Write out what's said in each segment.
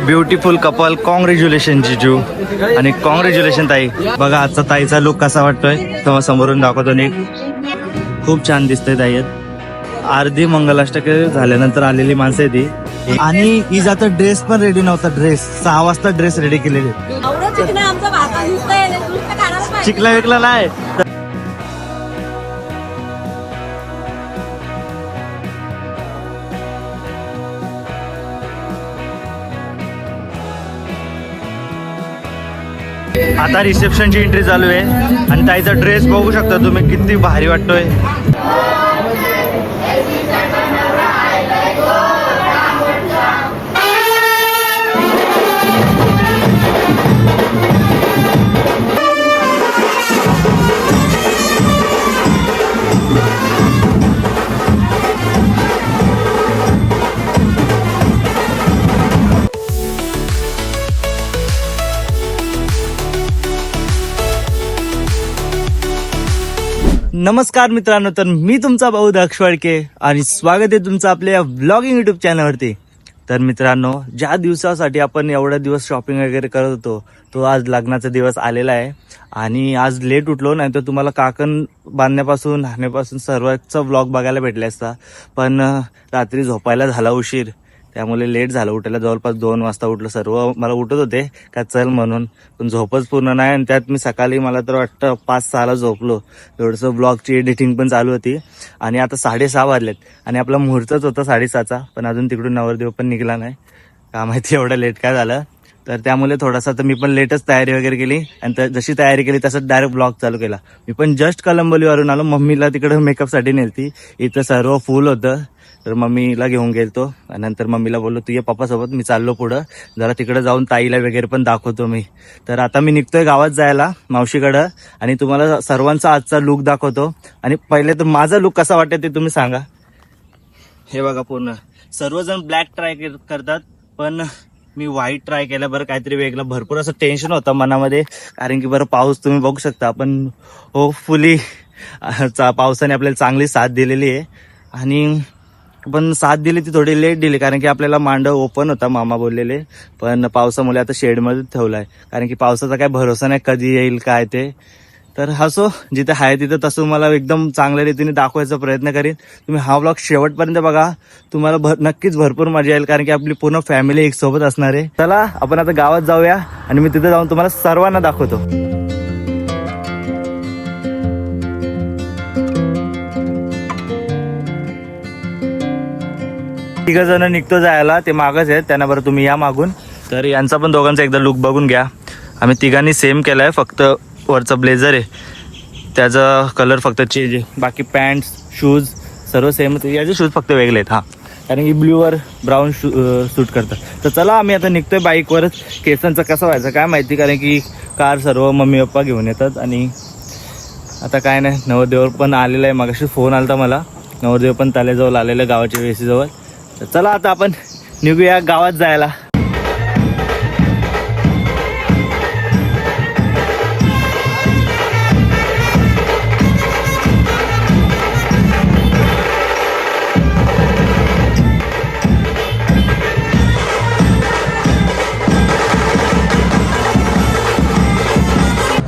Beautiful couple congratulation जिजू. आणि congratulation ताई. बघा आजचा ताईचा लुक कसा वाटतोय? तेव्हा समोरून दाखवतो नीट खूप छान दिसतंय ताई. अर्धी मंगलाष्टक झाल्यानंतर आलेली माणसं आहे ती. आणि ही आता ड्रेस पण रेडी नव्हता ड्रेस सहा वाजता ड्रेस रेडी केलेली. चिकला विकला नाही. आता रिसेप्शनची एंट्री चालू आहे. आणि ताईचा ड्रेस बघू शकता तुम्ही किती भारी वाटतोय. नमस्कार मित्रांनो तर मी तुमचा भाऊ दक्ष वाडके आणि स्वागत आहे तुमचं आपल्या ब्लॉगिंग युट्यूब चॅनलवरती तर मित्रांनो ज्या दिवसासाठी आपण एवढा दिवस शॉपिंग वगैरे करत होतो तो आज लग्नाचा दिवस आलेला आहे. आणि आज लेट उठलो नाही तर तुम्हाला काकण बांधण्यापासून हाण्यापासून सर्वांचा ब्लॉग बघायला भेटले असता. पण रात्री झोपायला झाला उशीर. त्यामुळे लेट झालं. उठायला जवळपास दोन वाजता उठलं. सर्व मला उठत होते. का चल म्हणून. पण झोपच पूर्ण नाही आणि त्यात मी सकाळी मला तर वाटतं पाच सहाला झोपलो. थोडंसं ब्लॉगची एडिटिंग पण चालू होती. आणि आता साडेसहा वाजलेत. आणि आपला मुहूर्तच होता साडेसहाचा. पण अजून तिकडून नवरदेव पण निघाला नाही. का माहिती एवढं लेट काय झालं? तर त्यामुळे थोडासा तर मी पण लेटच तयारी वगैरे केली. आणि जशी तयारी केली तसंच डायरेक्ट ब्लॉग चालू केला. मी पण जस्ट कलंबोलीवरून आलो. मम्मीला तिकडं मेकअपसाठी नेलती. इथं सर्व फुल होतं. तर मम्मीला घेऊन गेलतो. आणि नंतर मम्मीला बोललो तू ये पप्पासोबत मी चाललो पुढं. जरा तिकडं जाऊन ताईला वगैरे पण दाखवतो मी. तर आता मी निघतोय गावात जायला मावशीकडं. आणि तुम्हाला सर्वांचा आजचा लुक दाखवतो. आणि पहिले तर माझा लुक कसा वाटतं ते तुम्ही सांगा. हे बघा पूर्ण. सर्वजण ब्लॅक ट्राय करतात पण मी व्हाईट ट्राय केलं. बरं काहीतरी वेगळं. भरपूर असं टेन्शन होतं मनामध्ये. कारण की बरं पाऊस तुम्ही बघू शकता. पण होपफुली पावसाने आपल्याला चांगली साथ दिलेली आहे. आणि पण साथ दिली ती थोडी लेट दिली कारण की आपल्याला मांडव ओपन होता मामा बोललेले. पण पावसामुळे आता शेडमध्ये ठेवलाय. कारण की पावसाचा काय भरोसा नाही कधी येईल काय ते. तर हसो जिथे आहे तिथं तसं मला एकदम चांगल्या रीतीने दाखवायचा प्रयत्न करीन. तुम्ही हा ब्लॉग शेवटपर्यंत बघा. तुम्हाला भर नक्कीच भरपूर मजा येईल कारण की आपली पूर्ण फॅमिली एक सोबत असणार आहे. चला आपण आता गावात जाऊया आणि मी तिथे जाऊन तुम्हाला सर्वांना दाखवतो. तिघ जण निघतो जायला ते मागच आहेत त्यांना बरं तुम्ही या मागून. तर यांचा पण दोघांचा एकदा लुक बघून घ्या. आम्ही तिघांनी सेम केलाय फक्त वरचा ब्लेझर आहे. त्याचा कलर फक्त चेंज आहे. बाकी पॅन्ट शूज सर्व सेम याचे शूज फक्त वेगळे आहेत हां. कारण की ब्ल्यूवर ब्राऊन शू सूट करतात. तर चला आम्ही आता निघतोय बाईकवरच केसांचं कसं व्हायचं काय माहिती? कारण की कार सर्व मम्मी पप्पा घेऊन येतात आणि आता काय नाही नवरदेवर पण आलेला आहे. मागाशी फोन आला होता मला. नवरदेव पण तालेजवळ आलेलं आहे गावाच्या वेसीजवळ तर चला आता आपण निघूया गावात जायला.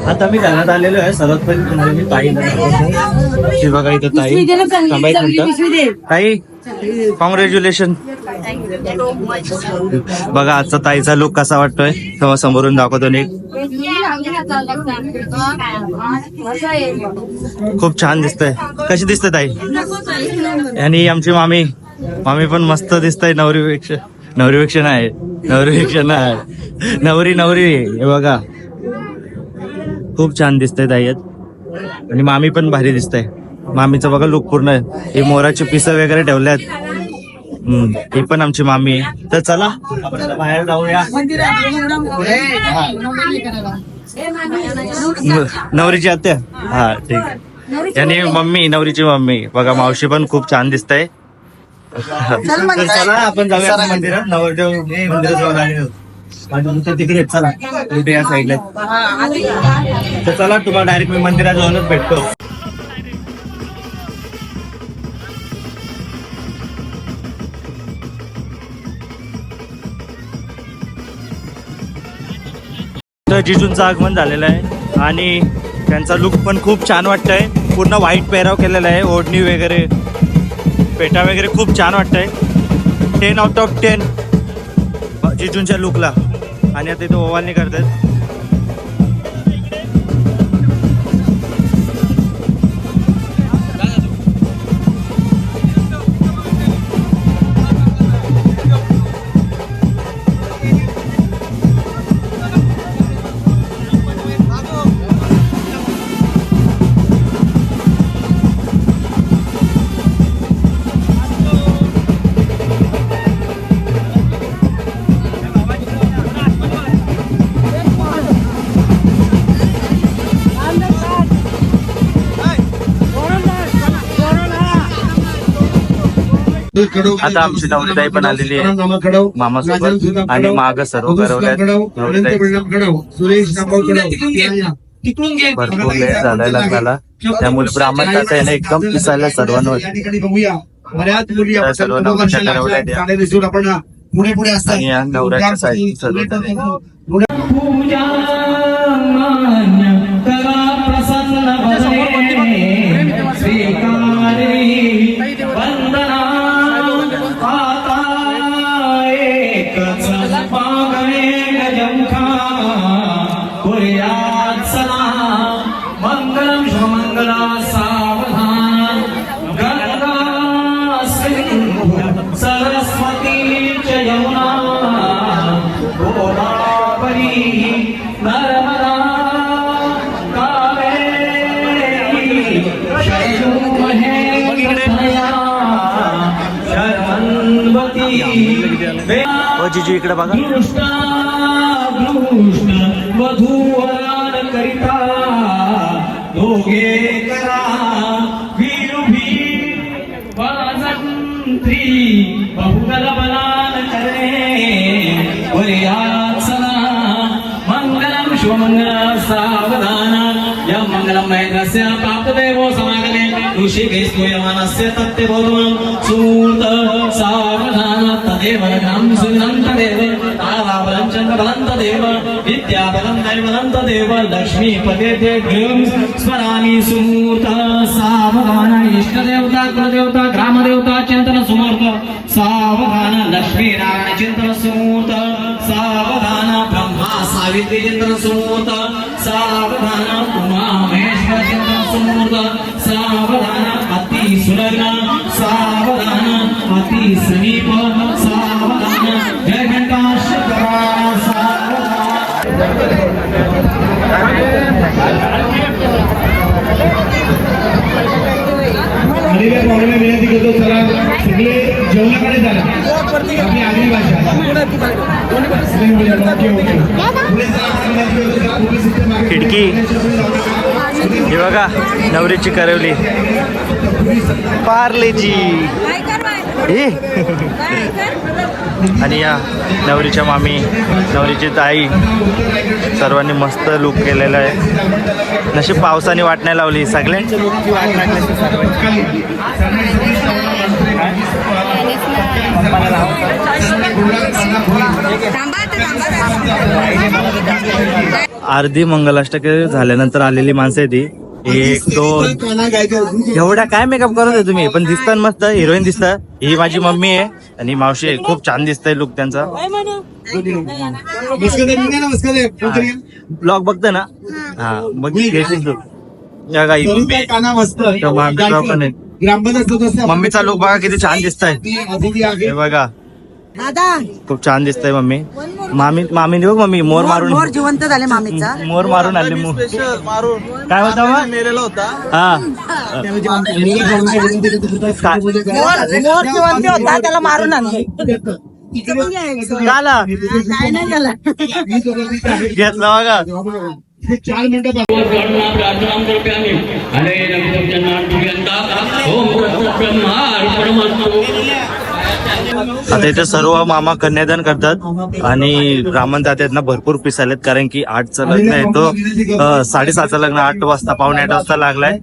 आता मी घरात आलेलो आहे. सर्वात पहिले तुम्हाला मी ताई. ताई. ताई कॉंग्रॅच्युलेशन बघा आजचा ताईचा लुक कसा वाटतोय? तेव्हा समोरून दाखवतो एक खूप छान दिसतंय. कशी दिसते ताई? आणि आमची मामी मामी पण मस्त दिसतंय नवरीपेक्षा नवरीपेक्षा नाही नवरीपेक्षा नाही. नवरी नवरी हे बघा. खूप छान दिसतंय ताई. आणि मामी पण भारी दिसतंय. मामीचं बघा लुक पूर्ण आहे. हे मोराचे पिसं वगैरे ठेवल्यात आहेत. ही पण आमची मामी आहे. तर चला आपण बाहेर जाऊया. नवरीची आत्या? हा ठीक आहे. आणि मम्मी नवरीची मम्मी. बघा मावशी पण खूप छान दिसतंय. आहे चला आपण जाऊया मंदिरात. नवरदेव मंदिरात जाऊन आले तिकडे चला. कुठे या साईडला तर चला तुम्हाला डायरेक्ट मी मंदिरात जाऊनच भेटतो. आपलं जिजूंचं आगमन झालेलं आहे. आणि त्यांचा लुक पण खूप छान वाटतंय. पूर्ण व्हाईट पेहराव केलेला आहे ओढणी वगैरे पेटा वगैरे खूप छान वाटतंय. टेन आउट ऑफ टेन जिजूंच्या लुकला आणि आता इथे ओवाळणी करतात. आता आमची नवरीताई पण आलेली आहे. मामासोबत आणि माग सर्व कडव. भरपूर लेट झालाय लग्नाला. त्यामुळे ब्राह्मण तात्या याने एकदम पिसायला सर्वांवर या ठिकाणी बघूया. बऱ्याच मुली त्या आपण सर्व पुढे मंगलम शुभमंगला सावधान। सिंधु सरस्वती च यमुना। गोदावरी नर्मदा कावेरी। शरणु महेन्द्रया शर्मन्वती हो इकडे बघा. मंगलम मैत्रस्य प्राप्तदेवो समागमे ऋषिकेशो यमानस्य तत्त्वबोधमं सूत सावधान तदेव लग्नं सुन्दं तदेव ताराबलं तदेव विद्याबलं दैवलं तदेव ते गृहं स्मरामि सुमूर्त सावधान इष्टदेवता कुलदेवता ग्रामदेवता चिन्तन सुमूर्त सावधान लक्ष्मीनारायण चिन्तन सुमूर्त सावधान ब्रह्मा सावित्री चिन्तन सुमूर्त सावधान उमा महेश्वर चिन्तन सुमूर्त सावधान अति सुलग्न सावधान अति समीप सावधान पहिल्या घंटाशकरा विनंती करतो चला सगळे जेवणाकडे जाणार आपली आगरी भाषा. म्हणजे ओके, ओके. खिडकी. हे बघा नवरीची करवली. पार्लेजी. हे आणि या नवरीच्या मामी नवरीची ताई. सर्वांनी मस्त लुक केलेला आहे. नशीब पावसाने वाट नाही लावली सगळ्यांच्या लुकची वाट लागली सर्वांची. अर्धी मंगलाष्टके झाल्यानंतर आलेली माणसं आहे ती. एक दोन एवढा काय मेकअप करत आहे तुम्ही? पण दिसतात मस्त हिरोईन दिसतात ही माझी मम्मी आहे आणि मावशी आहे. खूप छान दिसतंय लुक त्यांचा? ब्लॉग बघतो ना? हा. मग घेशील तू काना मस्त मामी. ग्रामपंचायत सदस्य मम्मीचा लोक बघा किती छान दिसताय आहे हे बघा दादा खूप छान दिसतंय मम्मी मामी मामीने बघ मम्मी मोर मारून मोर जिवंत झाले मामीचा मोर मारून आले मोर काय होता मग हा? मोर मोर जिवंत होता त्याला मारून आणले झाला घेतला बघा हे चार मिनिटं प्रार्थना आता इथे सर्व मामा कन्यादान करतात आणि ब्राह्मण तात्यांना भरपूर पिसालेत कारण की आठचं लग्न आहे. तो साडेसातचं लग्न आठ वाजता पावणे आठ वाजता लागलाय.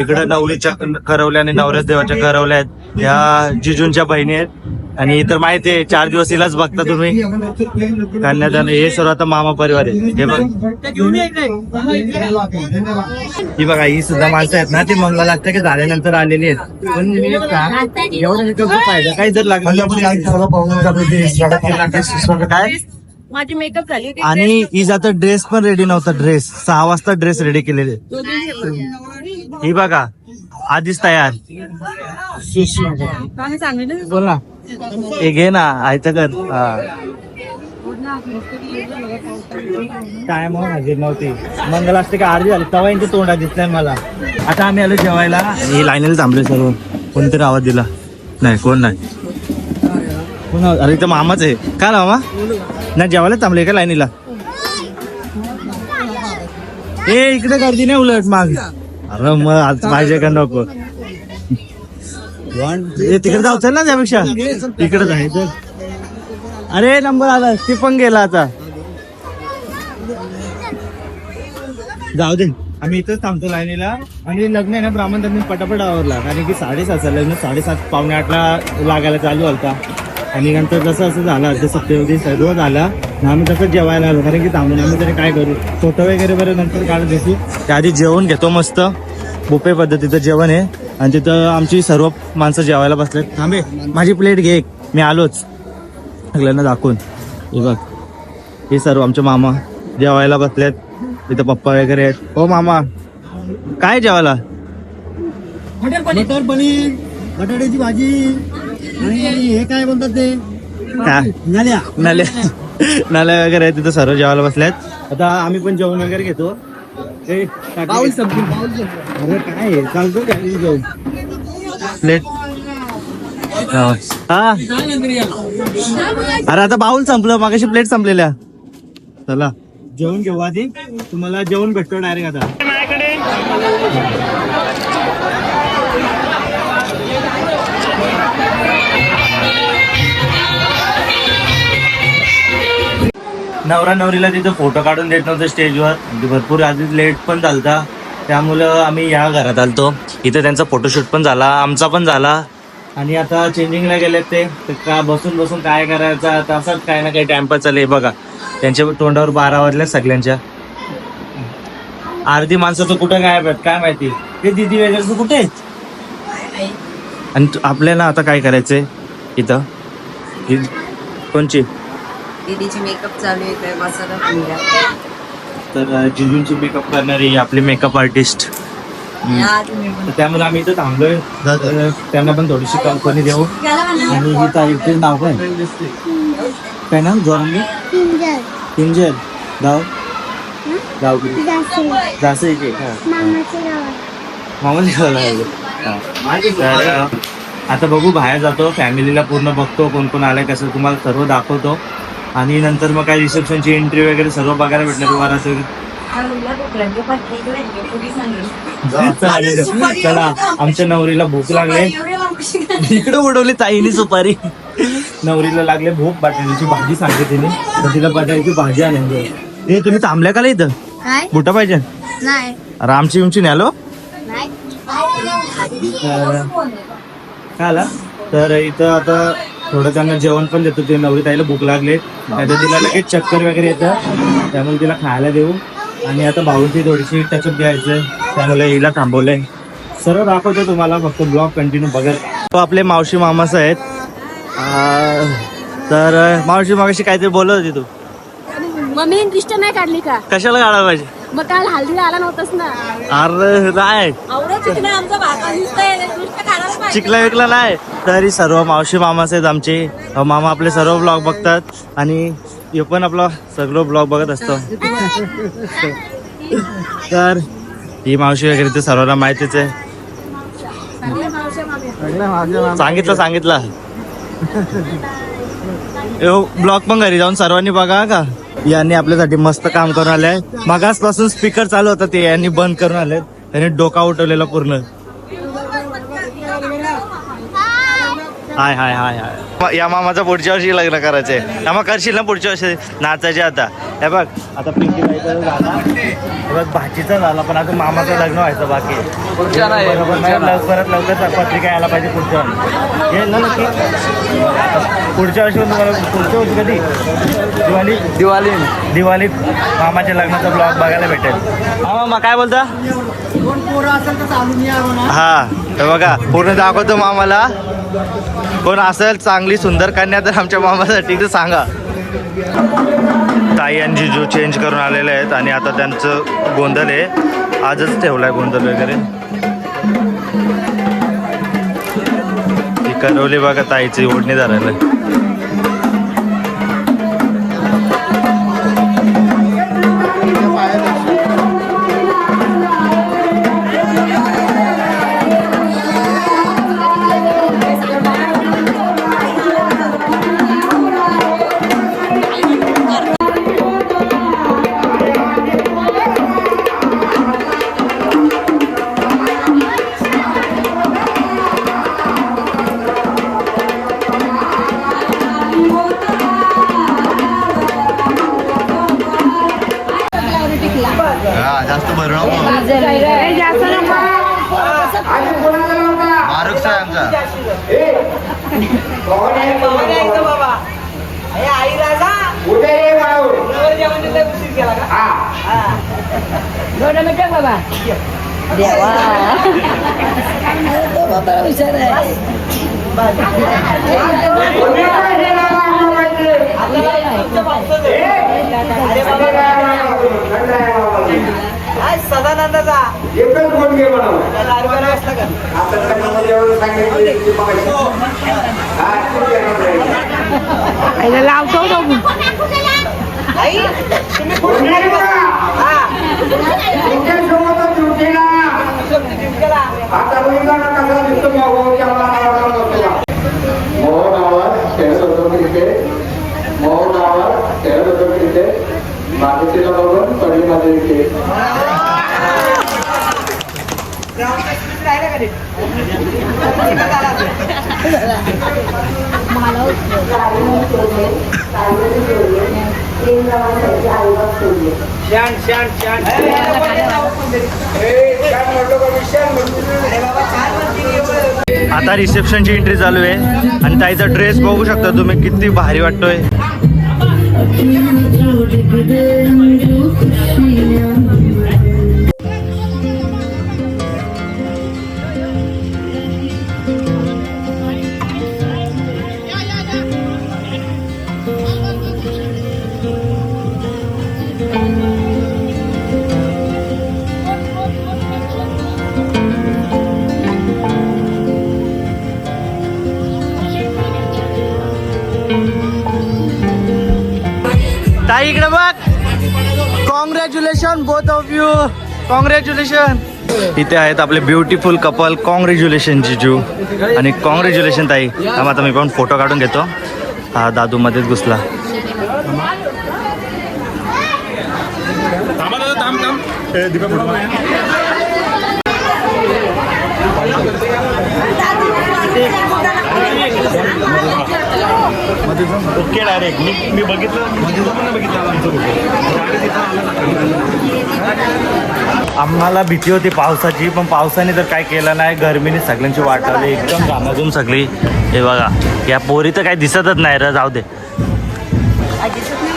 इकडे नवरीच्या करवल्या आणि नवऱ्याच देवाच्या करवल्या आहेत. ह्या जिजूंच्या बहिणी आहेत. आणि इतर माहिती आहे चार दिवस हिलाच बघता तुम्ही. कन्यादान हे सर्व आता मामा परिवार आहे. हे बघ. ही बघा ही सुद्धा माणसं आहेत ना ती मंगला लागतं की झाल्यानंतर आलेली आहेत. पण एवढं हे फायदा जर लागलं काय? माझी मेकअप झाली आणि ही आता ड्रेस पण रेडी नव्हता ड्रेस सहा वाजता ड्रेस रेडी केलेले ही बघा आधीच तयार. आम्ही बोल. ना हे घे ना आयचं कर. काय मग हजर नव्हती. मंगल असते का अर्धी झाली. तवा यांच्या तोंडात दिसलाय मला. आता आम्ही आलो जेवायला. हे लाईनीला थांबले सर्व. कोणतरी आवाज दिला. नाही कोण नाही. कोण आवाज- अरे इथं मामाच आहे. काय ना मामा? नाही जेवायला थांबले का लाईनीला? ए इकडे गर्दी नाही उलट माग. अरे मग आज पाहिजे का नको? तिकडे जाऊ ना त्यापेक्षा? इकडे जायचं अरे नंबर आला. ती पण गेला आता. जाऊ दे. आम्ही इथंच थांबतो लाईनीला. आणि लग्न आहे ना ब्राह्मण त्यांनी पटापट आवरला. कारण की साडेसात लग्न साडेसात पावणे आठला लागायला चालू होता. आणि नंतर जसं असं झालं अर्ध सप्तेमध्ये सर्व झाला. आम्ही तसंच जेवायला आलो. कारण की थांबून आम्ही तरी काय करू? फोटो वगैरे बरं नंतर काढत घेतो त्याआधी जेवण घेतो मस्त. बुफे पद्धतीचं जेवण आहे. आणि तिथं आमची सर्व माणसं जेवायला बसलेत. थांबे माझी प्लेट घे. मी आलोच. सगळ्यांना दाखवून. हे बघ. हे सर्व आमचे मामा जेवायला बसलेत. तिथं पप्पा वगैरे आहेत. हो मामा. काय जेवायला? मटर पनीर. बटाट्याची भाजी आणि हे काय म्हणतात ते? काय नल्या. नाल्या. नाल्या वगैरे आहेत तिथं सर्व जेवायला बसल्यात आता आम्ही पण जेवण वगैरे घेतो. ए. अरे काय आहे? चालतो प्लेट. हा. हा. अरे आता बाउल संपलं मागाशी प्लेट संपलेल्या. चला. जेवण घेऊ आधी. तुम्हाला जेवण भेटतो डायरेक्ट आता. नवरा नवरीला तिथं फोटो काढून देत नव्हतं स्टेजवर. भरपूर आधी लेट पण झालता. त्यामुळं आम्ही या घरात आलतो. इथं त्यांचा फोटोशूट पण झाला आमचा पण झाला. आणि आता चेंजिंगला गेलेत ते. तर का बसून बसून काय करायचं? आता असंच काय ना काही टाइमपास चालले बघा त्यांच्या तोंडावर बारा वाजल्या सगळ्यांच्या. अर्धी माणसं तर कुठं गायब आहेत? काय माहिती? ते दिदी वगैरे कुठे आहेत? आणि तू- आपल्याला आता काय करायचंय? इथं? ही कोणची? दीदीची मेकअप चालू आहे तर जिजूंची मेकअप करणारी आपली मेकअप आर्टिस्ट या तुम्ही पण. त्यामुळे आम्ही इथं थांबलोय. तर त्यांना पण थोडीशी कंपनी देऊ. का? आणि ही तारीखचे नाव काय? काय नाव? जोरांगे पिंजर गाव गाव हा. मामाच्या गावाला आहे. हा. तर, अ, आता बघू बाहेर जातो. फॅमिलीला पूर्ण बघतो कोण कोण आलंय कसं तुम्हाला सर्व दाखवतो. आणि नंतर मग काय रिसेप्शनची एंट्री वगैरे सर्व बघायला भेटणार हा, सांगेल. चला आमच्या नवरीला भूक लागले? इकडे उडवली ताईनी सुपारी. नवरीला लागले भूक बटाट्याची भाजी सांगते तिने. तर तिला बटाट्याची भाजी आणून दे ए तुम्ही थांबल्या का इथं? काय? बुटा पाहिजे. नाही. अरे आमची उंची न्यालो. काय आला? तर इथं आता थोडं त्यांना जेवण पण देतो ते नवरी ताईला भूक लागले. नाही तिला लगेच चक्कर वगैरे येतं त्यामुळे तिला खायला देऊ. आणि आता भाऊंची थोडीशी टचअप घ्यायचंय त्यामुळे हिला थांबवलंय. सर्व दाखवतो तुम्हाला फक्त ब्लॉग कंटिन्यू बघत. तो आपले मावशी मामाच आहेत. तर मावशी मागाशी काहीतरी बोलत होती तू. मम्मी नाही काढली का? कशाला काढायला पाहिजे? मग काल हल्दीला आला नव्हतास ना? अरे नाही. आवडत आमचा दिसतंय. पाहिजे. चिकला विकला नाही. तरी सर्व मावशी मामाच आहेत आमचे. मामा आपले सर्व ब्लॉग बघतात. आणि हे पण आपला सगळं ब्लॉग बघत असतो. तर ही मावशी वगैरे ते सर्वांना माहितीच आहे. सांगितलं सांगितलं. ब्लॉग पण घरी जाऊन सर्वांनी बघा का? यांनी आपल्यासाठी मस्त काम करून आले मगासपासून स्पीकर चालू होता ते यांनी बंद करून आले त्यांनी डोका उठवलेला पूर्ण. हाय हाय हाय हाय. या मामाचा पुढच्या वर्षी लग्न करायचंय. मामा करशील ना पुढच्या वर्षी. नाचायचे आता. हे बघ आता पिंकी बाईचं झाला. हे बघ भाचीचा झाला पण अजून मामाचं लग्न व्हायचं बाकी. लवकरात लवकर पत्रिका यायला पाहिजे पुढच्या वर्षी. ना नक्की? आता पुढच्या वर्षी तुम्हाला पुढच्या वर्षी कधी? दिवाळी? दिवाळी. दिवाळीत मामाच्या लग्नाचा ब्लॉग बघायला भेटेल. हा मामा काय बोलता? हा हे बघा पूर्ण दाखवतो मामाला. कोण असेल चांगली सुंदर कन्या तर आमच्या मामासाठी तर सांगा. ताई आणि जिजू चेंज करून आलेले आहेत आणि आता त्यांचं गोंधळ आहे. आजच ठेवलाय गोंधळ वगैरे. ती करवली बघा ताईची ओढणी धरायला. हुशार आहे सदानंदाचा एकच फोन घे. लावतो आई तुम्ही फोन कोणी बघा. तुमच्यासोबतच ड्युटीला. केला आता मुलगाला कसा दिसतो भाऊ केव्हा नावाला नव्हता. मोहन आवाज खेळत होतो मी इथे मोहन आवाज खेळत होतो मी इथे मारुतीला बघून पडली माझ्या इथे राहिलं का रे? झाला असेल. शान शान शान आता रिसेप्शनची एंट्री चालू आहे आणि ताईचा ड्रेस बघू शकता तुम्ही किती भारी वाटतोय congratulation both of you congratulation इथे आहेत आपले ब्युटिफुल कपल कॉंग्रॅच्युलेशन जिजू. आणि कॉंग्रॅच्युलेशन ताई. थांब आता मी पण फोटो काढून घेतो. हा दादू मध्येच घुसला ओके डायरेक्ट. मी मी बघितलं आम्हाला भीती होती पावसाची पण पावसाने तर काय केलं नाही. गरमीने सगळ्यांची वाट लावली. एकदम घामाघूम सगळी. हे बघा या पोरी तर काही दिसतच नाही र जाऊ दे.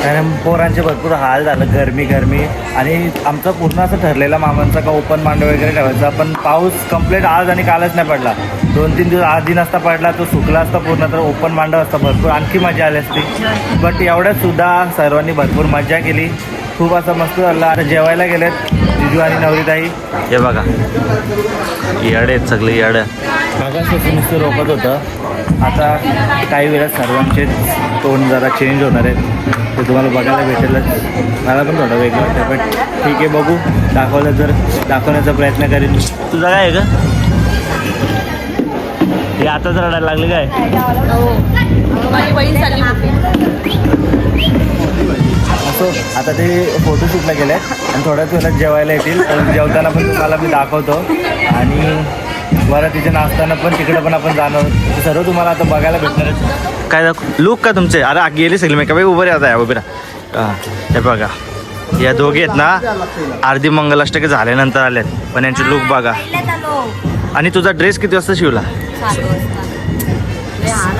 कारण पोरांचे भरपूर हाल झालं गरमी गरमी. आणि आमचं पूर्ण असं ठरलेला मामांचा का ओपन मांड वगैरे ठेवायचा. पण पाऊस कंप्लीट आज आणि कालच नाही पडला. दोन तीन दिवस आधी नसता पडला तो सुकला असता पूर्ण तर ओपन मांड असता भरपूर. आणखी मजा आली असती. बट एवढ्यात सुद्धा सर्वांनी भरपूर मजा केली. खूप असं मस्त झालं. आता जेवायला गेलेत जिजू आणि नवरीताई. हे बघा. येड आहेत सगळे येड. बघा नुसतं रोपत होतं. आता काही वेळात सर्वांचे तोंड जरा चेंज होणार आहेत. तुम्हाला बघायला भेटेलच. मला पण थोडं वेगळं वाटतं पण ठीक आहे बघू. दाखवलं जर दाखवण्याचा प्रयत्न करेन. तुझा काय आहे का हे आताच रडायला लागले काय? असो आता ते फोटोशूटला गेले आणि थोड्याच वेळात जेवायला येतील. जेवताना पण तुम्हाला मी दाखवतो. आणि वरातीच्या नाचताना पण तिकडे पण आपण जाणार. ते सर्व तुम्हाला आता बघायला भेटणार काय दाखव लुक का तुमचे? अरे गेले सगळे मेकअप उभे राहत आहे उभे राहा. हा, हे बघा. या दोघे आहेत ना अर्धी मंगलाष्टके झाल्यानंतर आल्यात पण यांचे लुक बघा. आलो आणि तुझा ड्रेस किती वाजता शिवला.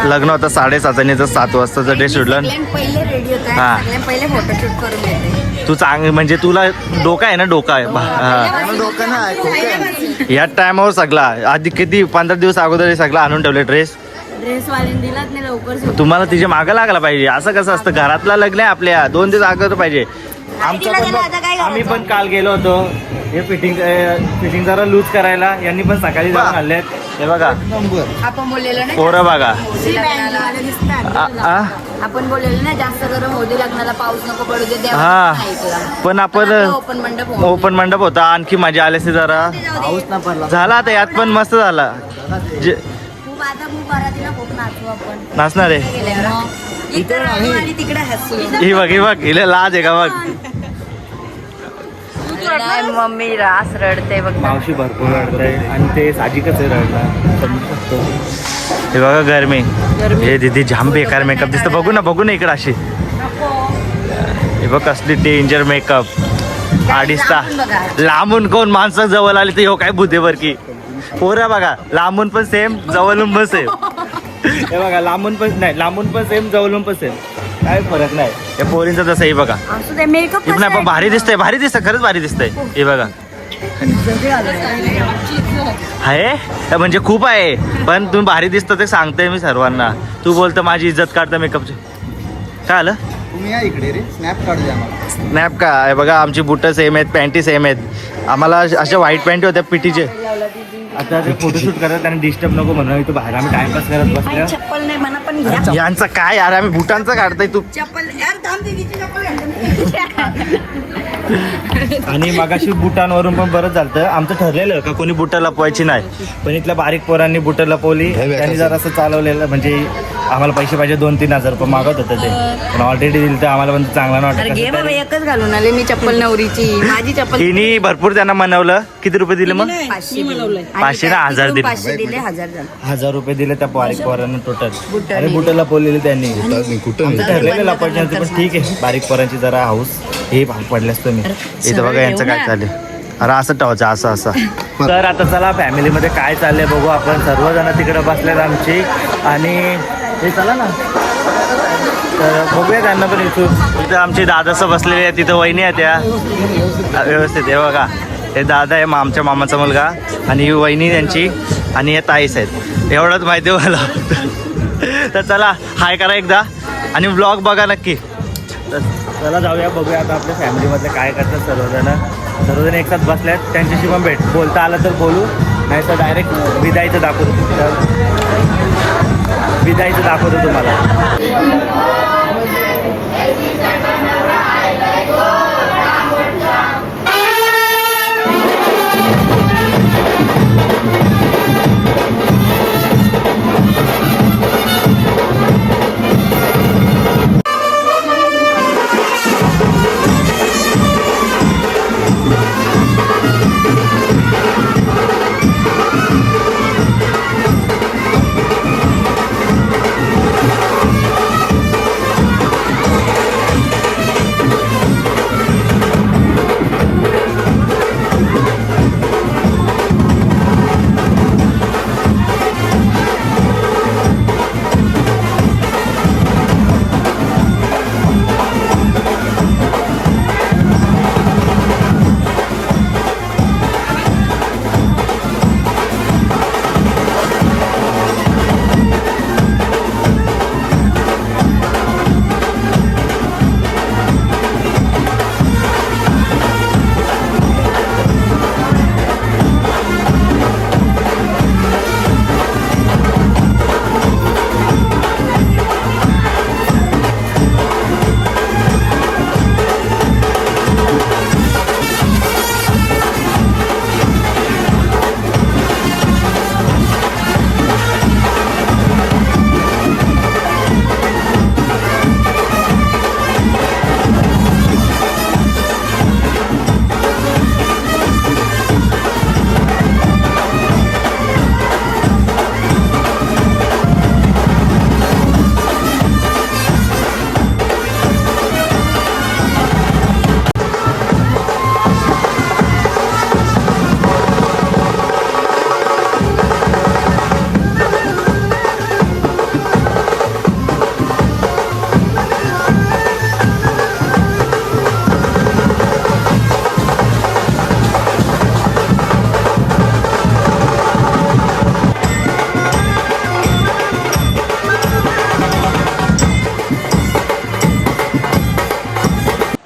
लग्न होता साडेसात आणि सात वाजताचा ड्रेस शिवला पहिले हा. सगळ्यात पहिले फोटोशूट करून घेते तू चांग म्हणजे तुला डोका आहे ना डोका आहे. बा- हा. या टायमावर सगळा आधी किती पंधरा दिवस अगोदर हे सगळं आणून ठेवले ड्रेस. तुम्हाला तिच्या मागं लागला पाहिजे. असं कसं असतं घरातला लग्न आहे आपल्या. दोन दिवस अगोदर पाहिजे. आमचं पण आम्ही? पण काल गेलो होतो. हे फिटिंग फिटिंग जरा लूज करायला. यांनी पण सकाळी जाऊन आणलेत. हे बघा. आपण बोललेलो नाही पोरं बघा? आपण बोललेलो ना जास्त करून मोदी लग्नाला पाऊस नको पडू दे देवा हा. पण आपण ओपन मंडप ओपन मंडप होता. आणखी मजा आली असती जरा जाऊ दे. झाला आता यात पण मस्त झाला. नाचणार आहे. ही बघ ही बघ. हिला लाज आहे का बघ? मम्मी रास रडते बघ. मावशी भरपूर रडते आणि ते साहजिकच आहे समजू शकतो. हे बघा गरमी. हे दिदी जाम बेकार मेकअप दिसतं. बघू ना बघू ना इकडं अशी. हे बघ कसली डेंजर मेकअप अडीच तास लांबून कोण माणसं जवळ आली तर हो काय बुद्धेवर की. पोरा बघा लांबून पण सेम जवळून पण सेम हे बघा लांबून पण नाही लांबून पण सेम जवळून पण सेम काय फरक नाही. या पोरींचं तसं हे बघा. असू दे मेकअप नाही पण भारी दिसतंय भारी दिसतंय खरंच भारी दिसतंय. हे बघा. आहे? म्हणजे खूप आहे. पण तुम्ही भारी दिसतं ते सांगते मी सर्वांना. तू बोलतं माझी इज्जत काढतं मेकअपची काय आलं? तुम्ही या इकडे रे. स्नॅप काढू द्या स्नॅप का? हे बघा आमची बुटं सेम आहेत पॅन्टी सेम आहेत. आम्हाला अशा व्हाईट पॅन्टी होत्या पिटीचे. आता ते फोटोशूट करत त्यांना डिस्टर्ब नको म्हणून इथं बाहेर आम्ही टाइमपास करत बसलो चप्पल नाही म्हणा पण घ्या. यांचं काय यार आम्ही बुटांचं काढताय तू. चप्पल यार थांब दीदीची चप्पल घालतो. आणि मगाशी बुटांवरून पण बरंच झालं आमचं ठरलेलं का कोणी बुटं लपवायची नाही. पण इथल्या बारीक पोरांनी बुटं लपवली. त्यांनी जरा असं चालवलेलं म्हणजे आम्हाला पैसे पाहिजे दोन तीन हजार रुपये मागत होतं ते. पण ऑलरेडी दिलं तर आम्हाला पण चांगला नाही अरे वाटत घे बाबा. एकच घालून आले मी चप्पल नवरीची. माझी चप्पल तिने भरपूर त्यांना मनवलं. किती रुपये दिले मग? पाचशे पाचशे ना? हजार दिले. पाचशे दिले हजार रुपये दिले त्या बारीक पोरांना टोटल बुटं अरे. बुटं लपवलेली त्यांनी. ठरलेलं लपवायचं पण ठीक आहे. बारीक पोरांची जरा हाऊस हे भाग पडल्यास तुम्ही. इथं बघा यांचं काय चाललंय. अरे असं ठेवायचं असं असं. तर आता चला फॅमिलीमध्ये काय चाललंय बघू आपण. सर्वजण तिकडे बसलेत आमची. आणि हे चला ना. तर बघूया त्यांना पण इथून. इथं आमचे दादासं बसलेले आहेत तिथं वहिनी आहेत त्या व्यवस्थित आहे बघा. हे दादा आहे आमच्या मामाचा मुलगा. आणि ही वहिनी त्यांची. आणि हे ताईस आहेत. एवढंच माहिती आहे मला. तर चला हाय करा एकदा. आणि ब्लॉग बघा नक्की. तर चला जाऊया बघूया आता आपल्या फॅमिलीमधले काय करतात सर्वजण. सर्वजण एकसाथ आहेत त्यांच्याशी पण भेट. बोलता आलं तर बोलू. नाही तर डायरेक्ट विदाईचं दाखवतो. तर विदाईचं दाखवतो तुम्हाला.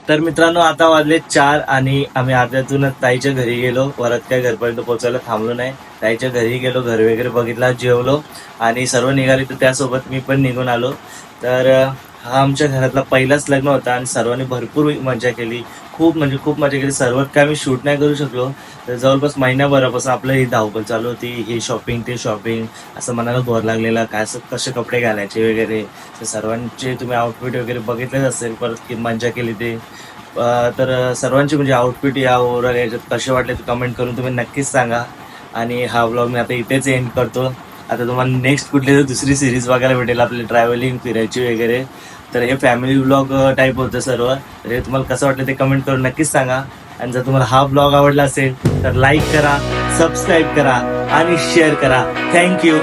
तर मित्रांनो आता वाजले चार आणि आम्ही अर्ध्यातूनच ताईच्या घरी गेलो. परत काय घरपर्यंत पोहोचायला थांबलो नाही. ताईच्या घरी गेलो घर वगैरे बघितला जेवलो आणि सर्व निघाले. तर त्यासोबत मी पण निघून आलो. तर हा आमच्या घरातला पहिलाच लग्न होता आणि सर्वांनी भरपूर मजा केली. खूप म्हणजे खूप मजा केली. सर्वात काय मी शूट नाही करू शकलो तर जवळपास महिन्याभरापासून आपलं ही धावपळ चालू होती. हे शॉपिंग ते शॉपिंग असं मनाला बोर लागलेला काय असं कसे कपडे घालायचे वगैरे. तर सर्वांचे तुम्ही आउटफिट वगैरे बघितलेच असेल परत की मजा केली ते. तर सर्वांचे म्हणजे आउटफिट या ओव्हरऑल याच्यात कसे वाटले ते कमेंट करून तुम्ही नक्कीच सांगा. आणि हा ब्लॉग मी आता इथेच एंड करतो. आता तुम्हाला नेक्स्ट कुठली दुसरी सिरीज बघायला भेटेल आपली ट्रॅव्हलिंग फिरायची वगैरे. तर हे फॅमिली व्लॉग टाईप होतं सर्व. तर हे तुम्हाला कसं वाटलं ते कमेंट करून नक्कीच सांगा. आणि जर तुम्हाला हा ब्लॉग आवडला असेल तर लाईक करा सबस्क्राईब करा आणि शेअर करा. थँक्यू